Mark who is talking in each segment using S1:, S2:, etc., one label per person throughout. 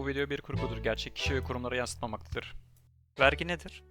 S1: Bu video bir kurgudur. Gerçek kişi ve kurumlara yansıtmamaktadır. Vergi nedir?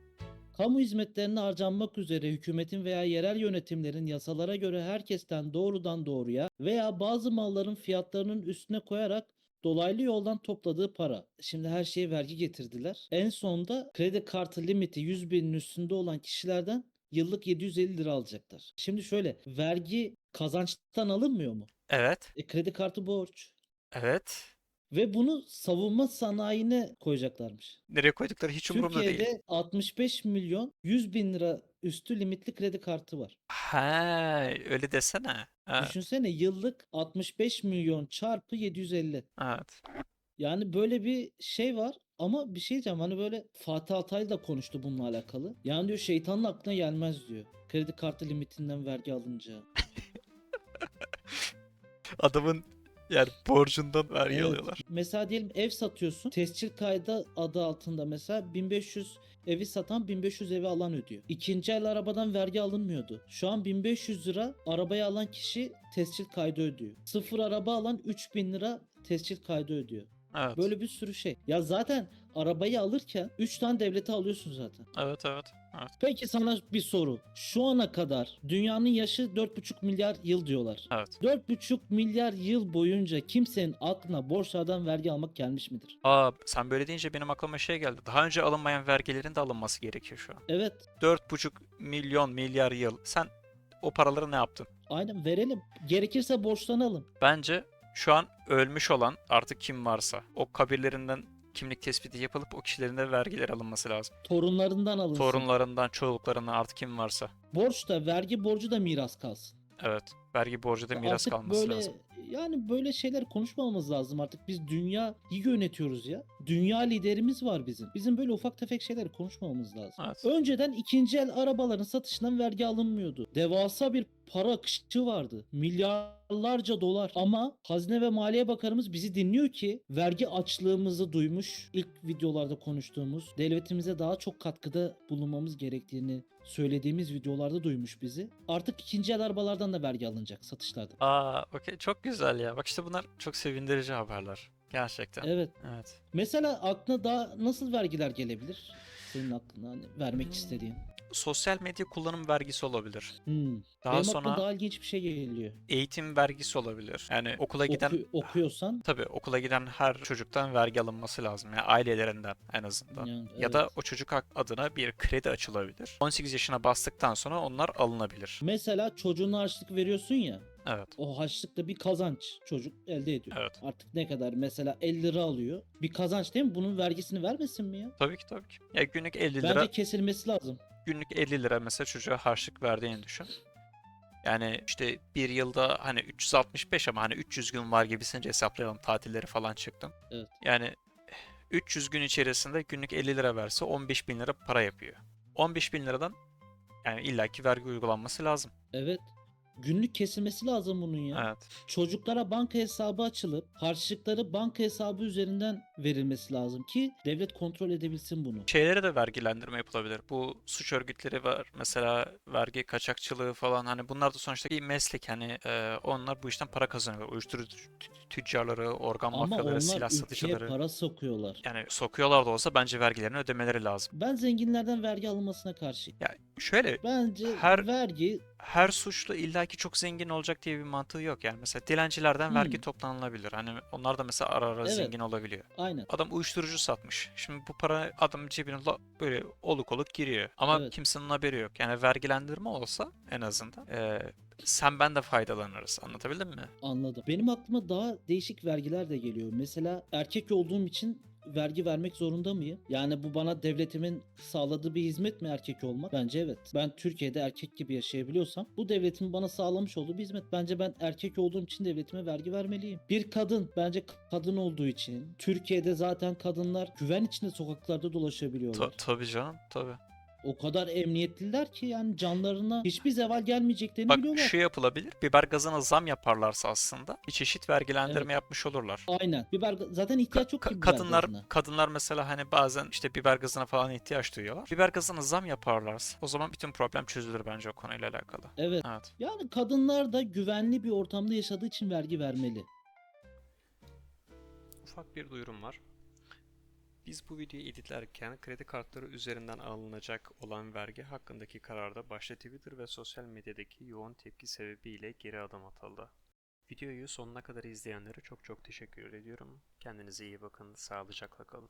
S2: Kamu hizmetlerine harcanmak üzere hükümetin veya yerel yönetimlerin yasalara göre herkesten doğrudan doğruya veya bazı malların fiyatlarının üstüne koyarak dolaylı yoldan topladığı para. Şimdi her şeye vergi getirdiler. En sonda kredi kartı limiti 100 binin üstünde olan kişilerden yıllık 750 lira alacaklar. Şimdi şöyle vergi kazançtan alınmıyor mu?
S1: Evet.
S2: E, kredi kartı borç.
S1: Evet.
S2: Ve bunu savunma sanayine koyacaklarmış.
S1: Nereye koydukları hiç umurumda
S2: Türkiye'de
S1: değil.
S2: 65 milyon 100 bin lira üstü limitli kredi kartı var.
S1: Ha, öyle desene. Ha,
S2: Düşünsene yıllık 65 milyon çarpı 750.
S1: evet.
S2: Yani böyle bir şey var ama bir şey diyeceğim hani böyle Fatih Altaylı da konuştu bununla alakalı. Yani diyor şeytanın aklına gelmez diyor. Kredi kartı limitinden vergi alınca.
S1: Adamın yani borcundan vergi
S2: Evet.
S1: alıyorlar.
S2: Mesela diyelim ev satıyorsun. Tescil kaydı adı altında mesela 1500 evi satan 1500 evi alan ödüyor. İkinci el arabadan vergi alınmıyordu. Şu an 1500 lira arabayı alan kişi tescil kaydı ödüyor. Sıfır araba alan 3000 lira tescil kaydı ödüyor.
S1: Evet.
S2: Böyle bir sürü şey. Ya zaten arabayı alırken 3 tane devlete alıyorsun zaten.
S1: Evet evet. Evet.
S2: Peki sana bir soru. Şu ana kadar dünyanın yaşı 4,5 milyar yıl diyorlar.
S1: Evet.
S2: 4,5 milyar yıl boyunca kimsenin aklına borçlardan vergi almak gelmiş midir?
S1: Aa sen böyle deyince benim aklıma şey geldi. Daha önce alınmayan vergilerin de alınması gerekiyor şu an.
S2: Evet
S1: 4,5 milyon milyar yıl. Sen o paraları ne yaptın?
S2: aynen verelim. Gerekirse borçlanalım.
S1: Bence şu an ölmüş olan artık kim varsa o kabirlerinden kimlik tespiti yapılıp o kişilerin de vergiler alınması lazım.
S2: Torunlarından alınsın.
S1: Torunlarından, çocuklarından artık kim varsa.
S2: Borç da vergi borcu da miras kalsın.
S1: Evet. Vergi borcu da miras
S2: artık
S1: kalması
S2: böyle
S1: lazım.
S2: yani böyle şeyler konuşmamamız lazım artık. Biz dünyayı yönetiyoruz ya. Dünya liderimiz var bizim. Bizim böyle ufak tefek şeyleri konuşmamamız lazım.
S1: Evet.
S2: Önceden ikinci el arabaların satışından vergi alınmıyordu. Devasa bir para akışı vardı. Milyarlarca dolar. Ama Hazine ve Maliye Bakanımız bizi dinliyor ki vergi açlığımızı duymuş. İlk videolarda konuştuğumuz devletimize daha çok katkıda bulunmamız gerektiğini söylediğimiz videolarda duymuş bizi. Artık ikinci el arabalardan da vergi alınacak satışlarda.
S1: Aa, okey. Çok güzel ya. Bak işte bunlar çok sevindirici haberler. Gerçekten.
S2: Evet.
S1: Evet.
S2: Mesela aklına daha nasıl vergiler gelebilir? Senin aklına hani vermek istediğin.
S1: Sosyal medya kullanım vergisi olabilir.
S2: Hmm.
S1: Daha
S2: Benim
S1: sonra
S2: daha ilginç bir şey geliyor.
S1: eğitim vergisi olabilir. Yani okula giden
S2: Oku- okuyorsan
S1: tabii okula giden her çocuktan vergi alınması lazım. Yani ailelerinden en azından.
S2: yani,
S1: Ya da
S2: evet.
S1: o çocuk hak- adına bir kredi açılabilir. 18 yaşına bastıktan sonra onlar alınabilir.
S2: mesela çocuğuna harçlık veriyorsun ya.
S1: Evet.
S2: O harçlıkta bir kazanç çocuk elde ediyor.
S1: Evet.
S2: Artık ne kadar mesela 50 lira alıyor. Bir kazanç değil mi? Bunun vergisini vermesin mi ya?
S1: Tabii ki tabii ki. Ya günlük 50 lira,
S2: Bence kesilmesi lazım.
S1: günlük 50 lira mesela çocuğa harçlık verdiğini düşün. Yani işte bir yılda hani 365 ama hani 300 gün var gibisince hesaplayalım tatilleri falan çıktım.
S2: Evet.
S1: Yani 300 gün içerisinde günlük 50 lira verse 15 bin lira para yapıyor. 15 bin liradan yani illaki vergi uygulanması lazım.
S2: Evet. Günlük kesilmesi lazım bunun ya.
S1: Evet.
S2: Çocuklara banka hesabı açılıp harçlıkları banka hesabı üzerinden verilmesi lazım ki devlet kontrol edebilsin bunu.
S1: Şeylere de vergilendirme yapılabilir. Bu suç örgütleri var. Mesela vergi kaçakçılığı falan hani bunlar da sonuçta bir meslek hani e, onlar bu işten para kazanıyorlar. Uyuşturucu tü- tüccarları, organ
S2: Ama
S1: mafyaları, silah satıcıları.
S2: para sokuyorlar.
S1: Yani sokuyorlar da olsa bence vergilerini ödemeleri lazım.
S2: Ben zenginlerden vergi alınmasına karşıyım.
S1: Ya şöyle
S2: Bence
S1: Her-
S2: vergi
S1: her suçlu illaki çok zengin olacak diye bir mantığı yok yani. Mesela dilencilerden vergi
S2: Hmm.
S1: toplanılabilir. Hani onlar da mesela ara ara
S2: Evet.
S1: zengin olabiliyor.
S2: aynen.
S1: Adam uyuşturucu satmış. Şimdi bu para adamın cebine böyle oluk oluk giriyor. Ama
S2: Evet.
S1: kimsenin haberi yok. Yani vergilendirme olsa en azından eee, sen ben de faydalanırız. Anlatabildim mi?
S2: Anladım. Benim aklıma daha değişik vergiler de geliyor. Mesela erkek olduğum için vergi vermek zorunda mıyım? Yani bu bana devletimin sağladığı bir hizmet mi erkek olmak? Bence evet. Ben Türkiye'de erkek gibi yaşayabiliyorsam bu devletin bana sağlamış olduğu bir hizmet. Bence ben erkek olduğum için devletime vergi vermeliyim. Bir kadın bence kadın olduğu için Türkiye'de zaten kadınlar güven içinde sokaklarda dolaşabiliyorlar.
S1: Ta- tabii canım. Tabii.
S2: O kadar emniyetliler ki yani canlarına hiçbir zeval gelmeyeceklerini
S1: Bak
S2: biliyorlar.
S1: şu yapılabilir. Biber gazına zam yaparlarsa aslında bir çeşit vergilendirme
S2: Evet.
S1: yapmış olurlar.
S2: Aynen. Biber zaten ihtiyaç yok
S1: Ka-
S2: ki biber
S1: kadınlar
S2: gazına.
S1: kadınlar mesela hani bazen işte biber gazına falan ihtiyaç duyuyorlar. Biber gazına zam yaparlarsa o zaman bütün problem çözülür bence o konuyla alakalı.
S2: Evet.
S1: Evet.
S2: Yani kadınlar da güvenli bir ortamda yaşadığı için vergi vermeli.
S3: Ufak bir duyurum var. Biz bu videoyu editlerken kredi kartları üzerinden alınacak olan vergi hakkındaki kararda başta Twitter ve sosyal medyadaki yoğun tepki sebebiyle geri adım atıldı. Videoyu sonuna kadar izleyenlere çok çok teşekkür ediyorum. Kendinize iyi bakın, sağlıcakla kalın.